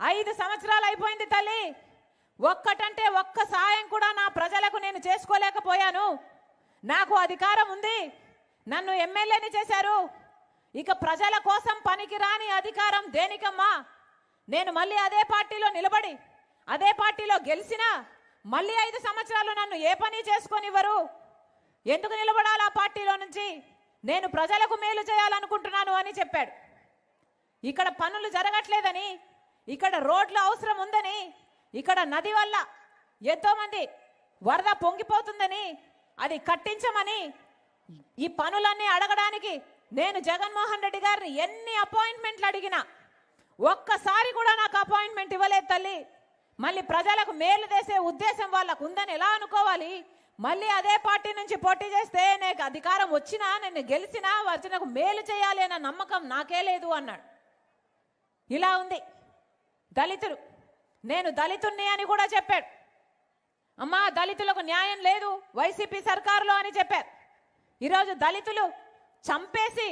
ఐదు సంవత్సరాలు అయిపోయింది తల్లి. ఒక్కటంటే ఒక్క సాయం కూడా నా ప్రజలకు నేను చేసుకోలేకపోయాను. నాకు అధికారం ఉంది. నన్ను ఎమ్మెల్యేని చేశారు. ఇక ప్రజల కోసం పనికిరాని అధికారం దేనికమ్మా? నేను మళ్ళీ అదే పార్టీలో నిలబడి అదే పార్టీలో గెలిచినా మళ్ళీ ఐదు సంవత్సరాలు నన్ను ఏ పని చేసుకొనివ్వరు? ఎందుకు నిలబడాలి ఆ పార్టీలో నుంచి? నేను ప్రజలకు మేలు చేయాలనుకుంటున్నాను అని చెప్పాడు. ఇక్కడ పనులు జరగట్లేదని ఇక్కడ రోడ్లు అవసరం ఉందని ఇక్కడ నది వల్ల ఎంతో మంది వరద పొంగిపోతుందని అది కట్టించమని ఈ పనులన్నీ అడగడానికి నేను జగన్మోహన్ రెడ్డి గారిని ఎన్ని అపాయింట్మెంట్లు అడిగినా ఒక్కసారి కూడా నాకు అపాయింట్మెంట్ ఇవ్వలేదు తల్లి. మళ్ళీ ప్రజలకు మేలు చేసే ఉద్దేశం వాళ్ళకు ఉందని ఎలా అనుకోవాలి? మళ్ళీ అదే పార్టీ నుంచి పోటీ చేస్తే నాకు అధికారం వచ్చినా నేను గెలిచినా వచ్చినకు మేలు చేయాలి అన్న నమ్మకం నాకే లేదు అన్నాడు. ఇలా ఉంది. దళితులు నేను దళితుణ్ణి అని కూడా చెప్పాడు. అమ్మా దళితులకు న్యాయం లేదు వైసీపీ సర్కారులో అని చెప్పారు. ఈరోజు దళితులు చంపేసి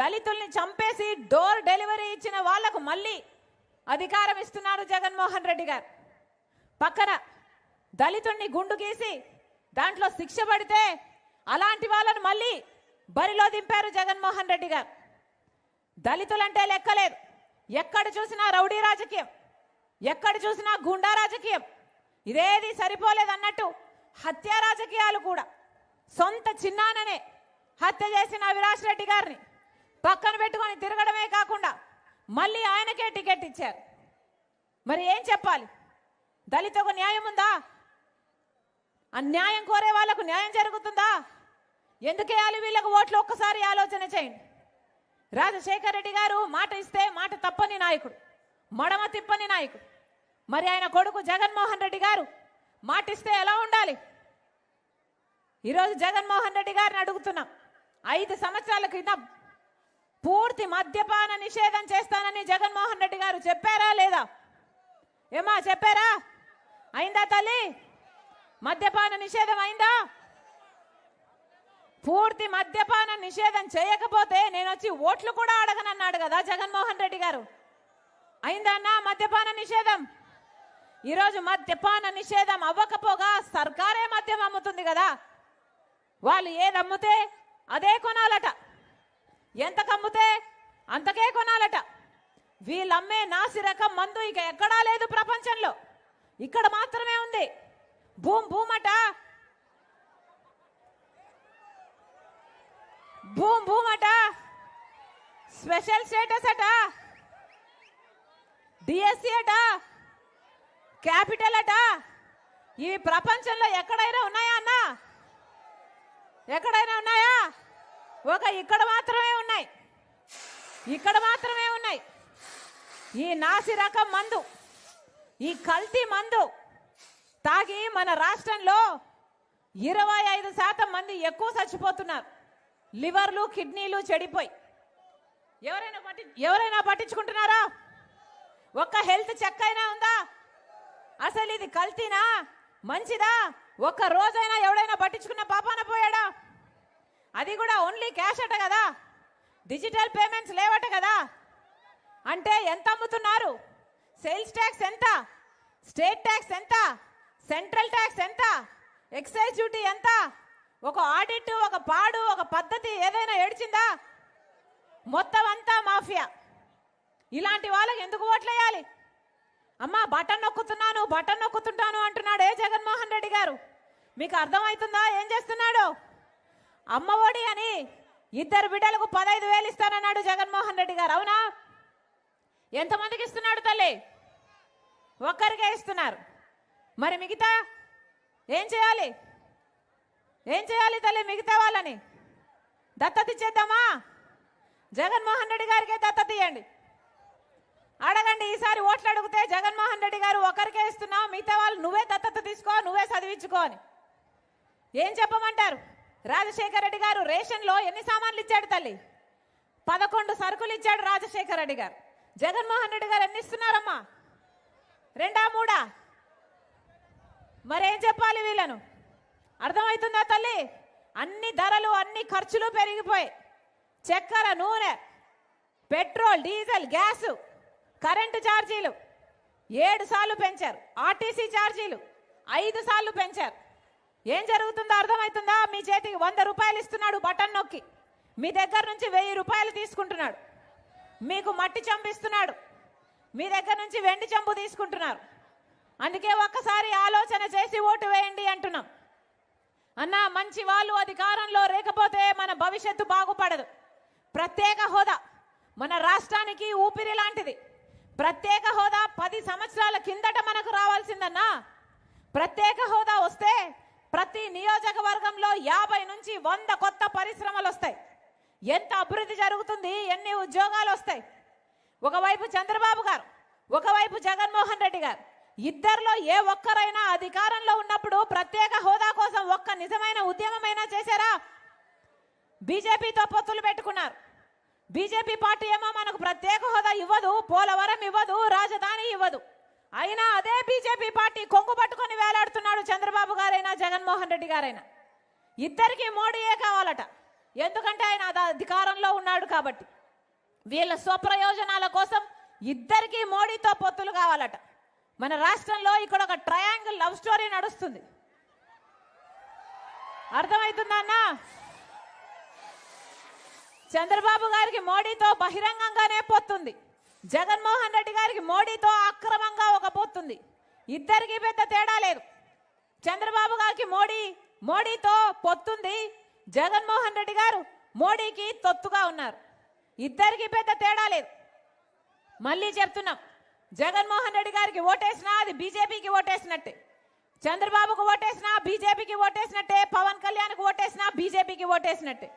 దళితుల్ని చంపేసి డోర్ డెలివరీ ఇచ్చిన వాళ్ళకు మళ్ళీ అధికారం ఇస్తున్నారు జగన్మోహన్ రెడ్డి గారు. పక్కన దళితుణ్ణి గుండు గీసి దాంట్లో శిక్ష పడితే అలాంటి వాళ్ళను మళ్ళీ బరిలో దింపారు జగన్మోహన్ రెడ్డి గారు. దళితులంటే లెక్కలేదు. ఎక్కడ చూసినా రౌడీ రాజకీయం. ఎక్కడ చూసినా గుండా రాజకీయం. ఇదేది సరిపోలేదు అన్నట్టు హత్య రాజకీయాలు కూడా. సొంత చిన్నాననే హత్య చేసిన అవిరాష్ రెడ్డి గారిని పక్కన పెట్టుకొని తిరగడమే కాకుండా మళ్ళీ ఆయనకే టికెట్ ఇచ్చారు. మరి ఏం చెప్పాలి? దళితకు న్యాయం ఉందా? అన్యాయం కోరే వాళ్ళకు న్యాయం జరుగుతుందా? ఎందుకేయాలి వీళ్ళకు ఓట్లు ఒక్కసారి ఆలోచన చేయండి. రాజశేఖర్ రెడ్డి గారు మాట ఇస్తే మాట తప్పని నాయకుడు. మడమ తిప్పని నాయకుడు. మరి ఆయన కొడుకు జగన్మోహన్ రెడ్డి గారు మాటిస్తే ఎలా ఉండాలి? ఈరోజు జగన్మోహన్ రెడ్డి గారిని అడుగుతున్నాం. ఐదు సంవత్సరాల క్రితం పూర్తి మద్యపాన నిషేధం చేస్తానని జగన్మోహన్ రెడ్డి గారు చెప్పారా లేదా? ఏమా చెప్పారా? అయిందా తల్లి? మద్యపాన నిషేధం అయిందా? పూర్తి మద్యపాన నిషేధం చేయకపోతే నేను వచ్చి ఓట్లు కూడా అడగనన్నాడు కదా జగన్మోహన్ రెడ్డి గారు. అయిందన్నా మద్యపాన నిషేధం. ఈరోజు మద్యపాన నిషేధం అవ్వకపోగా సర్కారే మద్యం అమ్ముతుంది కదా. వాళ్ళు ఏది అమ్ముతే అదే కొనాలట. ఎంత కమ్ముతే అంతకే కొనాలట. వీళ్ళమ్మే నాసి రకం మందు ఇక ఎక్కడా లేదు ప్రపంచంలో. ఇక్కడ మాత్రమే ఉంది. భూమ్ భూమట. భూమ్ భూమట. స్పెషల్ స్టేటస్ అట. డిఎస్సి అట? క్యాపిటల్ అట? ఇవి ప్రపంచంలో ఎక్కడైనా ఉన్నాయా అన్నా? ఎక్కడైనా ఉన్నాయా? ఒక ఇక్కడ మాత్రమే ఉన్నాయి. ఇక్కడ మాత్రమే ఉన్నాయి. ఈ నాసి రకం మందు ఈ కల్తీ మందు తాగి మన రాష్ట్రంలో ఇరవై ఐదు శాతం మంది ఎక్కువ చచ్చిపోతున్నారు. లివర్లు కిడ్నీలు చెడిపోయి. ఎవరైనా పట్టి ఎవరైనా పట్టించుకుంటున్నారా? ఒక్క హెల్త్ చెక్ అయినా ఉందా? అసలు ఇది కల్తీనా? మంచిదా? ఒక్క రోజైనా ఎవడైనా పట్టించుకున్న పాపాన పోయాడా? అది కూడా ఓన్లీ క్యాష్ అట కదా? డిజిటల్ పేమెంట్స్ లేవట కదా? అంటే ఎంత అమ్ముతున్నారు? సేల్స్ ట్యాక్స్ ఎంత? స్టేట్ ట్యాక్స్ ఎంత? సెంట్రల్ ట్యాక్స్ ఎంత? ఎక్సైజ్ డ్యూటీ ఎంత? ఒక ఆడిట్ ఒక పాడు ఒక పద్ధతి ఏదైనా ఏడ్చిందా? మొత్తం అంతా మాఫియా ఇలాంటి వాళ్ళకి ఎందుకు ఓట్లేయాలి? అమ్మా బటన్ నొక్కుతున్నాను బటన్ నొక్కుతుంటాను అంటున్నాడు జగన్మోహన్ రెడ్డి గారు. మీకు అర్థమవుతుందా? ఏం చేస్తున్నాడు? అమ్మఒడి అని ఇద్దరు బిడ్డలకు పదహైదు వేలు ఇస్తానన్నాడు జగన్మోహన్ రెడ్డి గారు. అవునా? ఎంతమందికి ఇస్తున్నాడు తల్లి? ఒక్కరికే ఇస్తున్నారు. మరి మిగతా ఏం చేయాలి? ఏం చేయాలి తల్లి మిగతా వాళ్ళని? దత్తత ఇచ్చేద్దామా? జగన్మోహన్ రెడ్డి గారికే దత్తత ఇవ్వండి అడగండి ఈసారి ఓట్లు అడిగితే జగన్మోహన్ రెడ్డి గారు ఒకరికే ఇస్తున్నావు మిగతా వాళ్ళు నువ్వే దత్తత తీసుకో నువ్వే చదివించుకో అని. ఏం చెప్పమంటారు? రాజశేఖర రెడ్డి గారు రేషన్లో ఎన్ని సామాన్లు ఇచ్చాడు తల్లి? పదకొండు సరుకులు ఇచ్చాడు రాజశేఖర రెడ్డి గారు. జగన్మోహన్ రెడ్డి గారు ఎన్ని ఇస్తున్నారమ్మా? రెండా మూడా? మరేం చెప్పాలి వీళ్ళను? అర్థమవుతుందా తల్లి? అన్ని ధరలు అన్ని ఖర్చులు పెరిగిపోయి చక్కెర నూనె పెట్రోల్ డీజిల్ గ్యాస్. కరెంటు ఛార్జీలు. ఏడు సార్లు పెంచారు. ఆర్టీసీ ఛార్జీలు. ఐదు సార్లు పెంచారు. ఏం జరుగుతుందో అర్థమవుతుందా? మీ చేతికి వంద రూపాయలు ఇస్తున్నాడు బటన్ నొక్కి. మీ దగ్గర నుంచి వెయ్యి రూపాయలు తీసుకుంటున్నాడు. మీకు మట్టి చంపిస్తున్నాడు. మీ దగ్గర నుంచి వెండి చంపు తీసుకుంటున్నారు. అందుకే ఒక్కసారి ఆలోచన చేసి ఓటు వేయండి అంటున్నాం. అన్నా మంచి వాళ్ళు అధికారంలో లేకపోతే మన భవిష్యత్తు బాగుపడదు. ప్రత్యేక హోదా. మన రాష్ట్రానికి ఊపిరి లాంటిది. ప్రత్యేక హోదా పది సంవత్సరాల కిందట మనకు రావాల్సిందన్నా. ప్రత్యేక హోదా వస్తే ప్రతి నియోజకవర్గంలో యాభై నుంచి వంద కొత్త పరిశ్రమలు వస్తాయి. ఎంత అభివృద్ధి జరుగుతుంది ఎన్ని ఉద్యోగాలు వస్తాయి. ఒకవైపు చంద్రబాబు గారు ఒకవైపు జగన్మోహన్ రెడ్డి గారు. ఇద్దరిలో ఏ ఒక్కరైనా అధికారంలో ఉన్నప్పుడు ప్రత్యేక హోదా కోసం ఒక్క నిజమైన ఉద్యమమైనా చేశారా? బీజేపీతో పొత్తులు పెట్టుకున్నారు. బీజేపీ పార్టీ ఏమో మనకు ప్రత్యేక హోదా ఇవ్వదు పోలవరం ఇవ్వదు రాజధాని ఇవ్వదు. అయినా అదే బీజేపీ పార్టీ కొంగు పట్టుకొని వేలాడుతున్నాడు చంద్రబాబు గారైనా జగన్మోహన్ రెడ్డి గారైనా. ఇద్దరికి మోడీయే కావాలట. ఎందుకంటే ఆయన అద- అధికారంలో ఉన్నాడు కాబట్టి. వీళ్ళ స్వప్రయోజనాల కోసం ఇద్దరికి మోడీతో పొత్తులు కావాలట. మన రాష్ట్రంలో ఇక్కడ ఒక ట్రయాంగిల్ లవ్ స్టోరీ నడుస్తుంది. అర్థమవుతుందా అన్నా? చంద్రబాబు గారికి మోడీతో బహిరంగంగానే పొత్తుంది జగన్మోహన్ రెడ్డి గారికి మోడీతో అక్రమంగా ఒక పొత్తుంది ఇద్దరికి పెద్ద తేడా లేదు. చంద్రబాబు గారికి మోడీ మోడీతో పొత్తుంది జగన్మోహన్ రెడ్డి గారు. మోడీకి తొత్తుగా ఉన్నారు. ఇద్దరికి పెద్ద తేడా లేదు. మళ్ళీ చెప్తున్నాం జగన్మోహన్ రెడ్డి గారికి ఓటేసినా అది బీజేపీకి ఓటేసినట్టే. చంద్రబాబుకు ఓటేసినా బీజేపీకి ఓటేసినట్టే. పవన్ కళ్యాణ్కి ఓటేసినా బీజేపీకి ఓటేసినట్టే.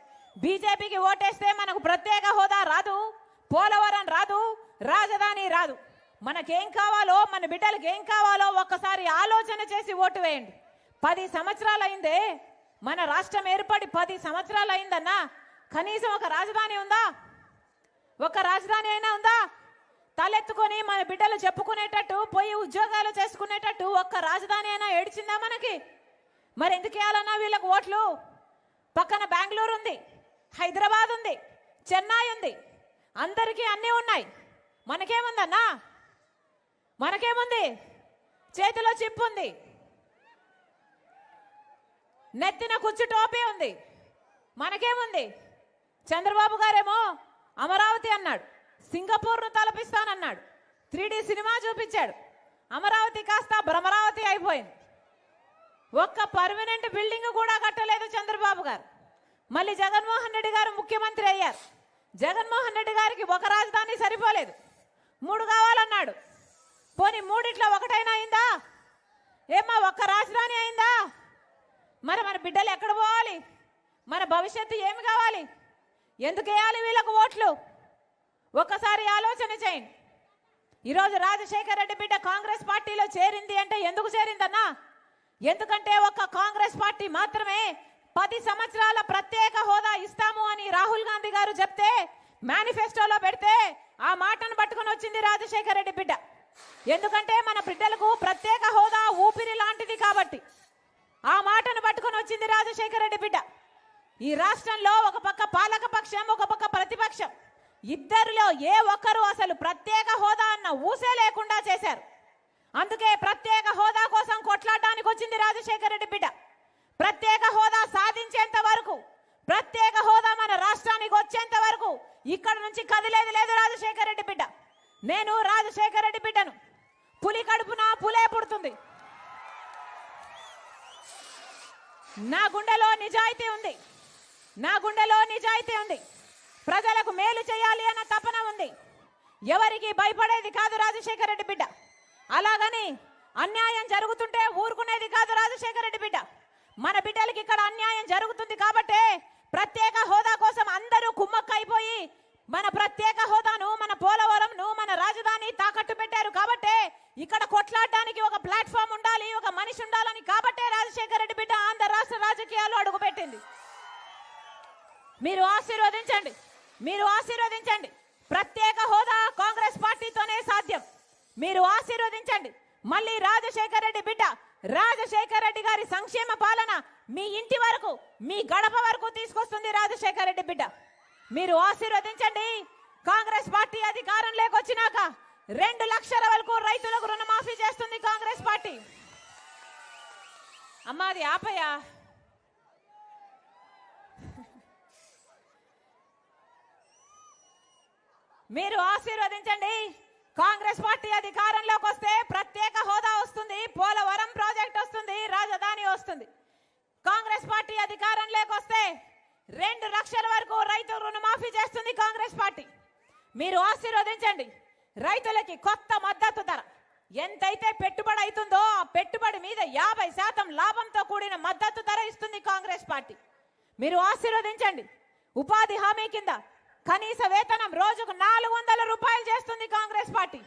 బీజేపీకి ఓటేస్తే మనకు ప్రత్యేక హోదా రాదు పోలవరం రాదు రాజధాని రాదు. మనకేం కావాలో మన బిడ్డలకు ఏం కావాలో ఒక్కసారి ఆలోచన చేసి ఓటు వేయండి. పది సంవత్సరాలు అయిందే మన రాష్ట్రం ఏర్పడి పది సంవత్సరాలు అయిందన్నా కనీసం ఒక రాజధాని ఉందా? ఒక రాజధాని అయినా ఉందా? తలెత్తుకొని మన బిడ్డలు చెప్పుకునేటట్టు పోయి ఉద్యోగాలు చేసుకునేటట్టు ఒక్క రాజధాని అయినా ఏడిచిందా మనకి? మరి ఎందుకు వేయాలన్నా వీళ్ళకి ఓట్లు? పక్కన బెంగళూరు ఉంది హైదరాబాద్ ఉంది చెన్నై ఉంది. అందరికీ అన్నీ ఉన్నాయి. మనకేముందన్నా? మనకేముంది? చేతిలో చిప్పు ఉంది. నెత్తిన కుచ్చు టోపీ ఉంది. మనకేముంది? చంద్రబాబు గారేమో అమరావతి అన్నాడు. సింగపూర్ను తలపిస్తానన్నాడు. త్రీడీ సినిమా చూపించాడు. అమరావతి కాస్త భ్రమరావతి అయిపోయింది. ఒక్క పర్మనెంట్ బిల్డింగ్ కూడా కట్టలేదు చంద్రబాబు గారు. మళ్ళీ జగన్మోహన్ రెడ్డి గారు ముఖ్యమంత్రి అయ్యారు. జగన్మోహన్ రెడ్డి గారికి ఒక రాజధాని సరిపోలేదు. మూడు కావాలన్నాడు. పోనీ మూడిట్లో ఒకటైనా అయిందా? ఏమ్మా ఒక్క రాజధాని అయిందా? మరి మన బిడ్డలు ఎక్కడ పోవాలి? మన భవిష్యత్తు ఏమి కావాలి? ఎందుకు వేయాలి వీళ్ళకు ఓట్లు? ఒక్కసారి ఆలోచన చేయండి. ఈరోజు రాజశేఖర రెడ్డి బిడ్డ కాంగ్రెస్ పార్టీలో చేరింది అంటే ఎందుకు చేరిందన్నా? ఎందుకంటే ఒక్క కాంగ్రెస్ పార్టీ మాత్రమే పది సంవత్సరాల ప్రత్యేక హోదా ఇస్తాము అని రాహుల్ గాంధీ గారు చెప్తే మేనిఫెస్టోలో పెడితే ఆ మాటను పట్టుకుని వచ్చింది రాజశేఖర రెడ్డి బిడ్డ. ఎందుకంటే మన బిడ్డలకు ప్రత్యేక హోదా ఊపిరి లాంటిది కాబట్టి. ఆ మాటను పట్టుకుని వచ్చింది రాజశేఖర రెడ్డి బిడ్డ. ఈ రాష్ట్రంలో ఒక పక్క పాలక పక్షం ఒక పక్క ప్రతిపక్షం. ఇద్దరిలో ఏ ఒక్కరు అసలు ప్రత్యేక హోదా అన్న ఊసే లేకుండా చేశారు. అందుకే ప్రత్యేక హోదా కోసం కొట్లాడడానికి వచ్చింది రాజశేఖర రెడ్డి బిడ్డ. ప్రత్యేక హోదా సాధించేంత వరకు ప్రత్యేక హోదా మన రాష్ట్రానికి వచ్చేంత వరకు ఇక్కడ నుంచి కదిలేదు లేదు రాజశేఖర రెడ్డి బిడ్డ. నేను రాజశేఖర రెడ్డి బిడ్డను. పులి కడుపున పులే పుడుతుంది. నా గుండెలో నిజాయితీ ఉంది. నా గుండెలో నిజాయితీ ఉంది. ప్రజలకు మేలు చేయాలి అన్న తపన ఉంది. ఎవరికి భయపడేది కాదు రాజశేఖర రెడ్డి బిడ్డ. అలాగని అన్యాయం జరుగుతుంటే ఊరుకునేది కాదు రాజశేఖర రెడ్డి బిడ్డ. మన బిడ్డలకి ఇక్కడ అన్యాయం జరుగుతుంది కాబట్టే ప్రత్యేక హోదా కోసం అందరూ కుమ్మక్కైపోయి మన ప్రత్యేక హోదాను మన పోలవరంను మన రాజధాని తాకట్టు పెట్టారు కాబట్టే ఇక్కడ కొట్లాడడానికి ఒక ప్లాట్ఫామ్ ఉండాలి ఒక మనిషి ఉండాలని కాబట్టే రాజశేఖర రెడ్డి బిడ్డ ఆంధ్ర రాష్ట్ర రాజకీయాలు అడుగుపెట్టింది. మీరు ఆశీర్వదించండి మీరు ఆశీర్వదించండి. ప్రత్యేక హోదా కాంగ్రెస్ పార్టీతోనే సాధ్యం. మీరు ఆశీర్వదించండి. మళ్ళీ రాజశేఖర రెడ్డి బిడ్డ రాజశేఖర రెడ్డి గారి సంక్షేమ పాలన మీ ఇంటి వరకు మీ గడప వరకు తీసుకొస్తుంది రాజశేఖర రెడ్డి బిడ్డ. మీరు ఆశీర్వదించండి. కాంగ్రెస్ పార్టీ అధికారం లేకొచ్చినాక రెండు లక్షల వరకు రైతులకు రుణమాఫీ చేస్తుంది కాంగ్రెస్ పార్టీ. అమ్మా అది మీరు ఆశీర్వదించండి. కాంగ్రెస్ పార్టీ అధికారంలోకి వస్తే ప్రత్యేక హోదా వస్తుంది పోలవరం ప్రాజెక్ట్ వస్తుంది రాజధాని వస్తుంది. కాంగ్రెస్ పార్టీ అధికారంలోకి వస్తే రెండు లక్షల వరకు రైతు రుణమాఫీ చేస్తుంది కాంగ్రెస్ పార్టీ. మీరు ఆశీర్వదించండి. రైతులకి కొత్త మద్దతు ధర. ఎంతైతే పెట్టుబడి అవుతుందో ఆ పెట్టుబడి మీద యాభై శాతం లాభంతో కూడిన మద్దతు ధర ఇస్తుంది కాంగ్రెస్ పార్టీ. మీరు ఆశీర్వదించండి. ఉపాధి హామీ కింద కనీస వేతనం రోజుకు నాలుగు వందల రూపాయలు చేస్తుంది కాంగ్రెస్ పార్టీ.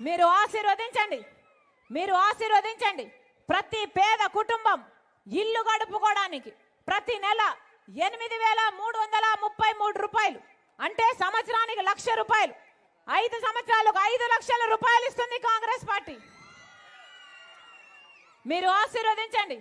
మీరు ఆశీర్వదించండి. మీరు ఆశీర్వదించండి. ప్రతి పేద కుటుంబం ఇల్లు గడుపుకోవడానికి ప్రతి నెల ఎనిమిది వేల మూడు వందల ముప్పై మూడు రూపాయలు. అంటే సంవత్సరానికి లక్ష రూపాయలు. ఐదు సంవత్సరాలకు ఐదు లక్షల రూపాయలు ఇస్తుంది కాంగ్రెస్ పార్టీ. మీరు ఆశీర్వదించండి.